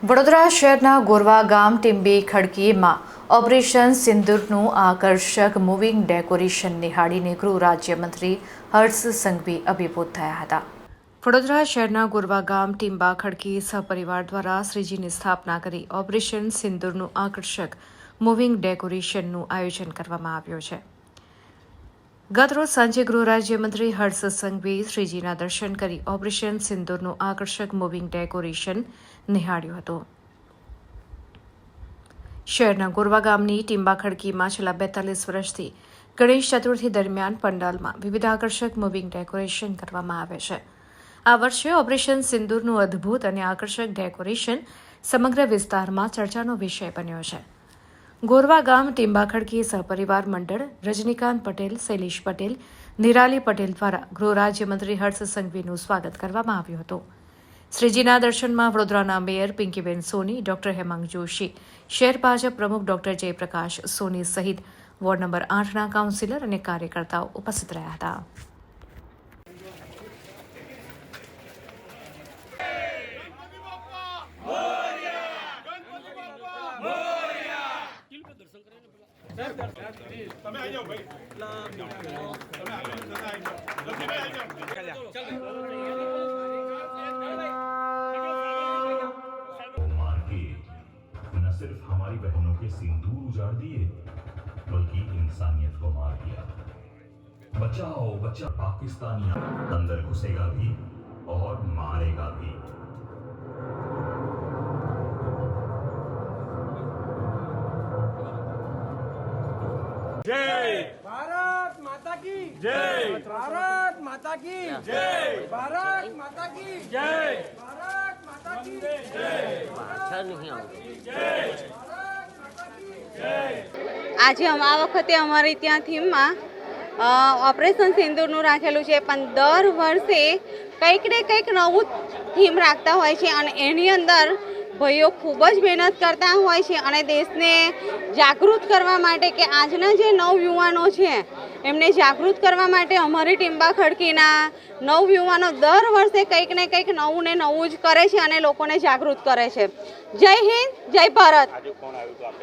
વડોદરા શહેરના ગોરવા ગામ ટીંબી ખડકીમાં ઓપરેશન સિંદૂરનું આકર્ષક મૂવિંગ ડેકોરેશન નિહાળીને ગૃહ રાજ્યમંત્રી હર્ષ સંઘવી અભિભૂત થયા હતા. વડોદરા શહેરના ગોરવા ગામ ટીંબા ખડકી સહપરિવાર દ્વારા શ્રીજીની સ્થાપના કરી ઓપરેશન સિંદૂરનું આકર્ષક મૂવિંગ ડેકોરેશનનું આયોજન કરવામાં આવ્યું છે. ગતરોજ સાંજે ગૃહ રાજ્યમંત્રી હર્ષ સંઘવીએ શ્રીજીના દર્શન કરી ઓપરેશન સિંદૂરનું આકર્ષક મૂવિંગ ડેકોરેશન નિહાળ્યું હતું. શહેરના ગોરવા ગામની ટીંબા ખડકીમાં છેલ્લા બેતાલીસ વર્ષથી ગણેશ ચતુર્થી દરમિયાન પંડાલમાં વિવિધ આકર્ષક મૂવિંગ ડેકોરેશન કરવામાં આવે છે. આ વર્ષે ઓપરેશન સિંદૂરનું અદ્ભુત અને આકર્ષક ડેકોરેશન સમગ્ર વિસ્તારમાં ચર્ચાનો વિષય બન્યો છે. ગોરવા ગામ ટીંબાખડકી સહપરિવાર મંડળ, રજનીકાંત પટેલ, શૈલેષ પટેલ, નિરાલી પટેલ દ્વારા ગૃહ રાજ્યમંત્રી હર્ષ સંઘવીનું સ્વાગત કરવામાં આવ્યું હતું. શ્રીજીના દર્શનમાં વડોદરાના મેયર પિંકીબેન સોની, ડોક્ટર હેમાંગ જોશી, શહેર ભાજપ પ્રમુખ ડોક્ટર જયપ્રકાશ સોની સહિત વોર્ડ નંબર આઠના કાઉન્સિલર અને કાર્યકર્તાઓ ઉપસ્થિત રહ્યા હતા. न सिर्फ़ हमारी बहनों के सिंदूर उजाड़ दिए बल्कि इंसानियत को मार दिया। बचाओ बचा पाकिस्तानी अंदर घुसेगा भी और मारेगा भी જય ભારત માતા કી. જય ભારત માતા કી. જય ભારત માતા કી. જય ભારત માતા કી. જય ભાષા નહીં આવતી જય આજે આ વખતે અમારી ત્યાં થીમમાં ઓપરેશન સિંદૂરનું રાખેલું છે પણ દર વર્ષે કંઈક ને કંઈક નવું થીમ રાખતા હોય છે અને એની અંદર ભાઈઓ ખૂબ જ મહેનત કરતા હોય છે અને દેશને જાગૃત કરવા માટે કે આજના જે નવયુવાનો છે, એમને જાગૃત કરવા માટે અમારી ટીમ્બા ખડકીના નવયુવાનો દર વર્ષે કંઈક ને કંઈક નવું ને નવું જ કરે છે અને લોકોને જાગૃત કરે છે. જય હિન્દ, જય ભારત.